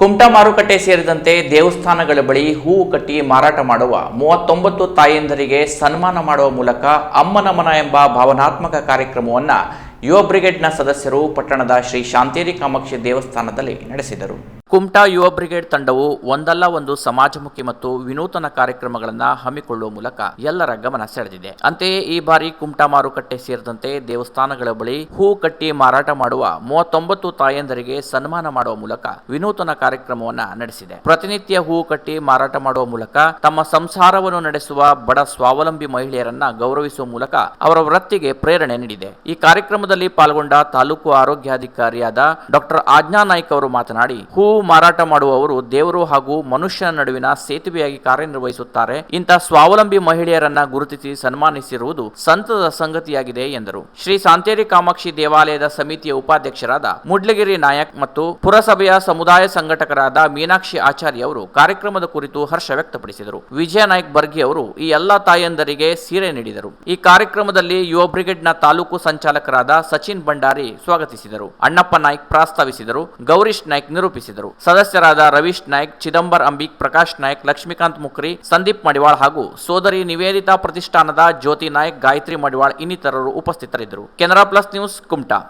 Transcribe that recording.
ಕುಮಟಾ ಮಾರುಕಟ್ಟೆ ಸೇರಿದಂತೆ ದೇವಸ್ಥಾನಗಳ ಬಳಿ ಹೂವು ಕಟ್ಟಿ ಮಾರಾಟ ಮಾಡುವ ಮೂವತ್ತೊಂಬತ್ತು ತಾಯಂದರಿಗೆ ಸನ್ಮಾನ ಮಾಡುವ ಮೂಲಕ ಅಮ್ಮನ ಮನ ಎಂಬ ಭಾವನಾತ್ಮಕ ಕಾರ್ಯಕ್ರಮವನ್ನು ಯುವ ಬ್ರಿಗೇಡ್ನ ಸದಸ್ಯರು ಪಟ್ಟಣದ ಶ್ರೀ ಶಾಂತೇರಿ ಕಾಮಾಕ್ಷಿ ದೇವಸ್ಥಾನದಲ್ಲಿ ನಡೆಸಿದರು. ಕುಮಟಾ ಯುವ ಬ್ರಿಗೇಡ್ ತಂಡವು ಒಂದಲ್ಲ ಒಂದು ಸಮಾಜಮುಖಿ ಮತ್ತು ವಿನೂತನ ಕಾರ್ಯಕ್ರಮಗಳನ್ನು ಹಮ್ಮಿಕೊಳ್ಳುವ ಮೂಲಕ ಎಲ್ಲರ ಗಮನ ಸೆಳೆದಿದೆ. ಅಂತೆಯೇ ಈ ಬಾರಿ ಕುಮಟಾ ಮಾರುಕಟ್ಟೆ ಸೇರಿದಂತೆ ದೇವಸ್ಥಾನಗಳ ಬಳಿ ಹೂ ಕಟ್ಟಿ ಮಾರಾಟ ಮಾಡುವ ಮೂವತ್ತೊಂಬತ್ತು ತಾಯಂದರಿಗೆ ಸನ್ಮಾನ ಮಾಡುವ ಮೂಲಕ ವಿನೂತನ ಕಾರ್ಯಕ್ರಮವನ್ನ ನಡೆಸಿದೆ. ಪ್ರತಿನಿತ್ಯ ಹೂ ಕಟ್ಟಿ ಮಾರಾಟ ಮಾಡುವ ಮೂಲಕ ತಮ್ಮ ಸಂಸಾರವನ್ನು ನಡೆಸುವ ಬಡ ಸ್ವಾವಲಂಬಿ ಮಹಿಳೆಯರನ್ನ ಗೌರವಿಸುವ ಮೂಲಕ ಅವರ ವೃತ್ತಿಗೆ ಪ್ರೇರಣೆ ನೀಡಿದೆ. ಈ ಕಾರ್ಯಕ್ರಮದಲ್ಲಿ ಪಾಲ್ಗೊಂಡ ತಾಲೂಕು ಆರೋಗ್ಯಾಧಿಕಾರಿಯಾದ ಡಾಕ್ಟರ್ ಆಜ್ಞಾ ನಾಯ್ಕ್ ಅವರು ಮಾತನಾಡಿ, ಹೂ ಮಾರಾಟ ಮಾಡುವವರು ದೇವರು ಹಾಗೂ ಮನುಷ್ಯನ ನಡುವಿನ ಸೇತುವೆಯಾಗಿ ಕಾರ್ಯನಿರ್ವಹಿಸುತ್ತಾರೆ. ಇಂಥ ಸ್ವಾವಲಂಬಿ ಮಹಿಳೆಯರನ್ನ ಗುರುತಿಸಿ ಸನ್ಮಾನಿಸಿರುವುದು ಸಂತದ ಸಂಗತಿಯಾಗಿದೆ ಎಂದರು. ಶ್ರೀ ಸಾಂತೇರಿ ಕಾಮಾಕ್ಷಿ ದೇವಾಲಯದ ಸಮಿತಿಯ ಉಪಾಧ್ಯಕ್ಷರಾದ ಮುಡ್ಲಗಿರಿ ನಾಯಕ್ ಮತ್ತು ಪುರಸಭೆಯ ಸಮುದಾಯ ಸಂಘಟಕರಾದ ಮೀನಾಕ್ಷಿ ಆಚಾರ್ಯ ಅವರು ಕಾರ್ಯಕ್ರಮದ ಕುರಿತು ಹರ್ಷ ವ್ಯಕ್ತಪಡಿಸಿದರು. ವಿಜಯ ನಾಯ್ಕ್ ಬರ್ಗಿ ಅವರು ಈ ಎಲ್ಲಾ ತಾಯಂದರಿಗೆ ಸೀರೆ ನೀಡಿದರು. ಈ ಕಾರ್ಯಕ್ರಮದಲ್ಲಿ ಯುವ ಬ್ರಿಗೇಡ್ನ ತಾಲೂಕು ಸಂಚಾಲಕರಾದ ಸಚಿನ್ ಭಂಡಾರಿ ಸ್ವಾಗತಿಸಿದರು. ಅಣ್ಣಪ್ಪ ನಾಯ್ಕ್ ಪ್ರಸ್ತಾವಿಸಿದರು. ಗೌರೀಶ್ ನಾಯ್ಕ್ ನಿರೂಪಿಸಿದರು. ಸದಸ್ಯರಾದ ರವೀಶ್ ನಾಯ್ಕ್, ಚಿದಂಬರ್ ಅಂಬಿಕ್, ಪ್ರಕಾಶ್ ನಾಯ್ಕ್, ಲಕ್ಷ್ಮೀಕಾಂತ್ ಮುಕ್ರಿ, ಸಂದೀಪ್ ಮಡಿವಾಳ್ ಹಾಗೂ ಸೋದರಿ ನಿವೇದಿತಾ ಪ್ರತಿಷ್ಠಾನದ ಜ್ಯೋತಿ ನಾಯ್ಕ್, ಗಾಯತ್ರಿ ಮಡಿವಾಳ್ ಇನ್ನಿತರರು ಉಪಸ್ಥಿತರಿದ್ದರು. Canara plus news Kumta.